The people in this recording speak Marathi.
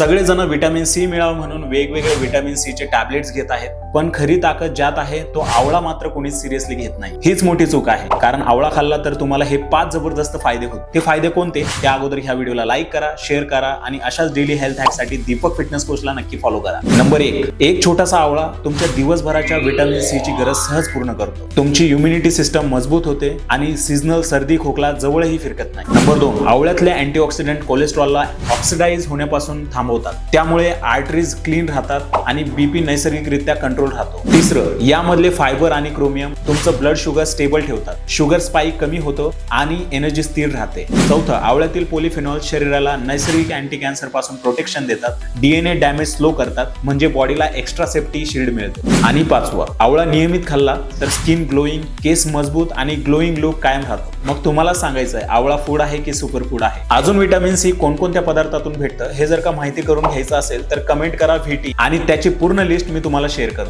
सगळेजण व्हिटॅमिन सी मिळावं म्हणून वेगवेगळे व्हिटॅमिन सी चे टॅबलेट्स घेत आहेत. पण खरी ताकद ज्यात आहे तो आवळा मात्र कोणीच सिरियसली घेत नाही. हीच मोठी चूक आहे. कारण आवळा खाल्ला तर तुम्हाला हे पाच जबरदस्त फायदे होत. ते फायदे कोणते? त्या अगोदर ह्या व्हिडिओला लाईक करा शेअर करा आणि अशाच डेली हेल्थ हॅकसाठी दीपक फिटनेस कोचला नक्की फॉलो करा. नंबर एक एक छोटासा आवळा तुमच्या दिवसभराच्या व्हिटॅमिन सी ची गरज सहज पूर्ण करतो. तुमची इम्युनिटी सिस्टम मजबूत होते आणि सीझनल सर्दी खोकला जवळही फिरकत नाही. नंबर दोन आवळ्यातले अँटीऑक्सिडंट कोलेस्ट्रॉलला ऑक्सिडाइज होण्यापासून थांबवतात. त्यामुळे आर्टरीज क्लीन राहतात आणि बीपी नैसर्गिकरित्या कंट्रोल राहतो. तिसरं यामधले फायबर आणि क्रोमियम तुमचं ब्लड शुगर स्टेबल ठेवतात. शुगर स्पाईक कमी होतं आणि एनर्जी स्थिर राहते. चौथं आवळ्यातील पोलिफेनॉल शरीराला नैसर्गिक अँटी कॅन्सरपासून प्रोटेक्शन देतात. डीएनए डॅमेज स्लो करतात. म्हणजे बॉडीला एक्स्ट्रा सेफ्टी शिल्ड मिळते. आणि पाचवं आवळा नियमित खाल्ला तर स्किन ग्लोईंग केस मजबूत आणि ग्लोईंग लुक कायम राहतो. मग तुम्हाला सांगायचं आहे आवळा फूड आहे की सुपर फूड आहे? अजून विटॅमिन सी कोणकोणत्या पदार्थातून भेटतं हे जर का माहिती करून घ्यायचं असेल तर कमेंट करा व्हीटी आणि त्याची पूर्ण लिस्ट मी तुम्हाला शेअर करतो.